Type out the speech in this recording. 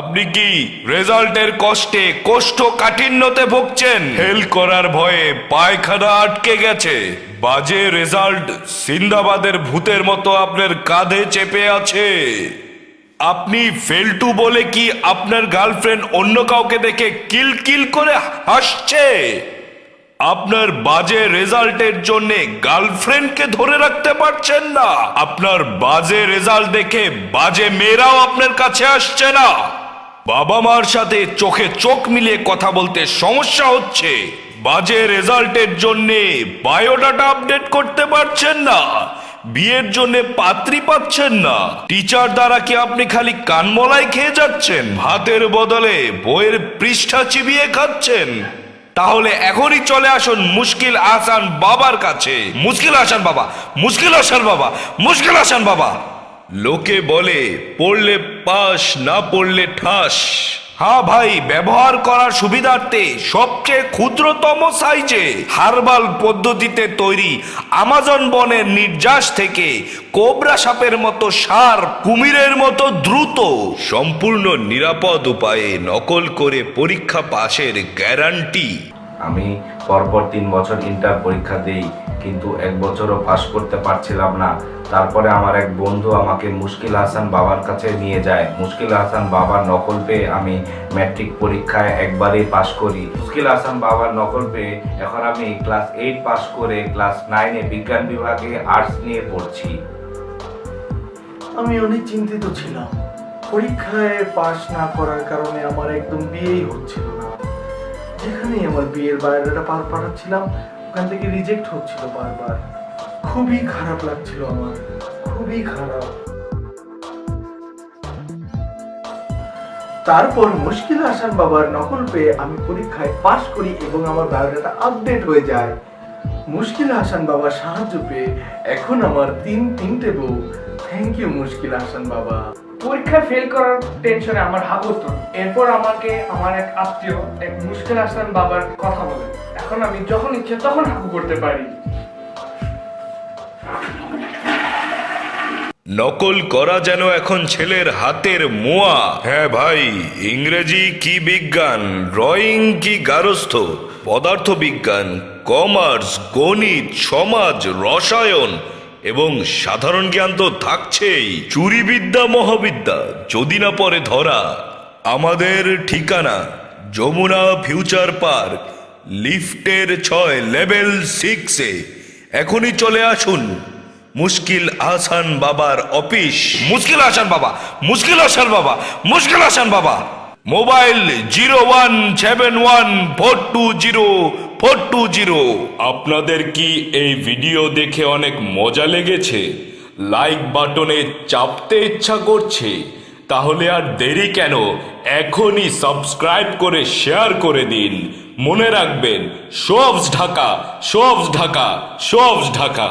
আপনি কি রেজাল্টের কষ্টে কোষ্ঠ কাঠিন্যতে ভুগছেন? ফেল করার ভয়ে পায়খানা আটকে গেছে। বাজে রেজাল্ট সিন্দাবাদের ভূতের মতো আপনার কাঁধে চেপে আছে। আপনি ফেলটু বলে কি আপনার গার্লফ্রেন্ড অন্য কাউকে দেখে কিল কিল করে হাসছে? আপনার বাজে রেজাল্টের জন্য গার্লফ্রেন্ডকে ধরে রাখতে পারছেন না। আপনার বাজে রেজাল্ট দেখে বাজে মেয়েরাও আপনার কাছে আসছে না। বাবা মার সাথে চোখে চোখ মিলিয়ে কথা বলতে সমস্যা হচ্ছে। বাজে রেজাল্টের জন্য বায়োডাটা আপডেট করতে পারছেন না। বিয়ের জন্য পাত্রী পাচ্ছেন না। টিচার দ্বারা কি আপনি খালি কানমলাই খেয়ে যাচ্ছেন? ভাতের বদলে বইয়ের পৃষ্ঠা চিবিয়ে খাচ্ছেন? তাহলে এখনই চলে আসুন মুশকিল আসান বাবার কাছে। মুশকিল আসান বাবা, মুশকিল আসান বাবা, মুশকিল আসান বাবা। লোকে বলে, পড়লে পাস, না পড়লে ঠাস। হ্যাঁ ভাই, ব্যবহার করার সুবিধার্থে সবচেয়ে ক্ষুদ্রতম সাইজে হার্বাল পদ্ধতিতে তৈরি আমাজন বনের নির্যাস থেকে কোবরা সাপের মতো সার কুমিরের মতো দ্রুত, সম্পূর্ণ নিরাপদ উপায়ে নকল করে পরীক্ষা পাশের গ্যারান্টি। আমি পরপর তিন বছর ইন্টার পরীক্ষা দেই, কিন্তু এক বছরও পাশ করতে পারছিলাম না। তারপরে আমার এক বন্ধু আমাকে মুশকিল হাসান বাবার কাছে নিয়ে যায়। মুশকিল হাসান বাবার নকল পেয়ে আমি ম্যাট্রিক পরীক্ষায় একবারেই পাশ করি। মুশকিল হাসান বাবার নকল পেয়ে এখন আমি ক্লাস এইট পাশ করে ক্লাস নাইনে বিজ্ঞান বিভাগে আর্টস নিয়ে পড়ছি। আমি অনেক চিন্তিত ছিলাম। পরীক্ষায় পাশ না করার কারণে আমার একদম বিয়েই হচ্ছিল না। যেখানেই আমার বিয়ের বায়োডাটা পার পাঠাচ্ছিলাম, ওখান থেকে রিজেক্ট হচ্ছিল বারবার। খুবই খারাপ লাগছিল আমার, খুবই খারাপ। তারপর মুশকিল হাসান বাবার নকল পেয়ে আমি পরীক্ষায় পাশ করি এবং আমার বায়োডাটা আপডেট হয়ে যায়। মুশকিল হাসান বাবার সাহায্য পেয়ে এখন আমার তিন তিনটে বউ। থ্যাংক ইউ মুশকিল হাসান বাবা। পরীক্ষায় ফেল করার টেনশনে আমার হাগ হতো এরপর আমাকে আমার এক আত্মীয়, এক মুশকিল হাসান বাবার কথা বলে। এখন আমি যখন ইচ্ছে তখন হাগু করতে পারি। নকল করা যেন এখন ছেলের হাতের মোয়া। হ্যাঁ ভাই, ইংরেজি কি বিজ্ঞান? ড্রয়িং কি গারস্থ? পদার্থ বিজ্ঞান কমার্স, গণিত, সমাজ, রসায়ন এবং সাধারণ জ্ঞান তো থাকছেই। চুরিবিদ্যা মহাবিদ্যা, যদি না পরে ধরা। আমাদের ঠিকানা, যমুনা ফিউচার পার্ক, লিফটের ছয়, লেভেল সিক্সে এখনই চলে আসুন। মুশকিল আসান বাবার অফিস। মুশকিল আসান বাবা, মুশকিল আসান বাবা, মুশকিল আসান বাবা। Mobile zero one seven one four two zero four two zero. আপনাদের কি এই ভিডিও দেখে অনেক মজা লেগেছে? লাইক বাটনে চাপতে ইচ্ছা করছে? তাহলে আর দেরি কেন? এখনই সাবস্ক্রাইব করে শেয়ার করে দিন। মনে রাখবেন, সবস ঢাকা সবস ঢাকা সবস ঢাকা।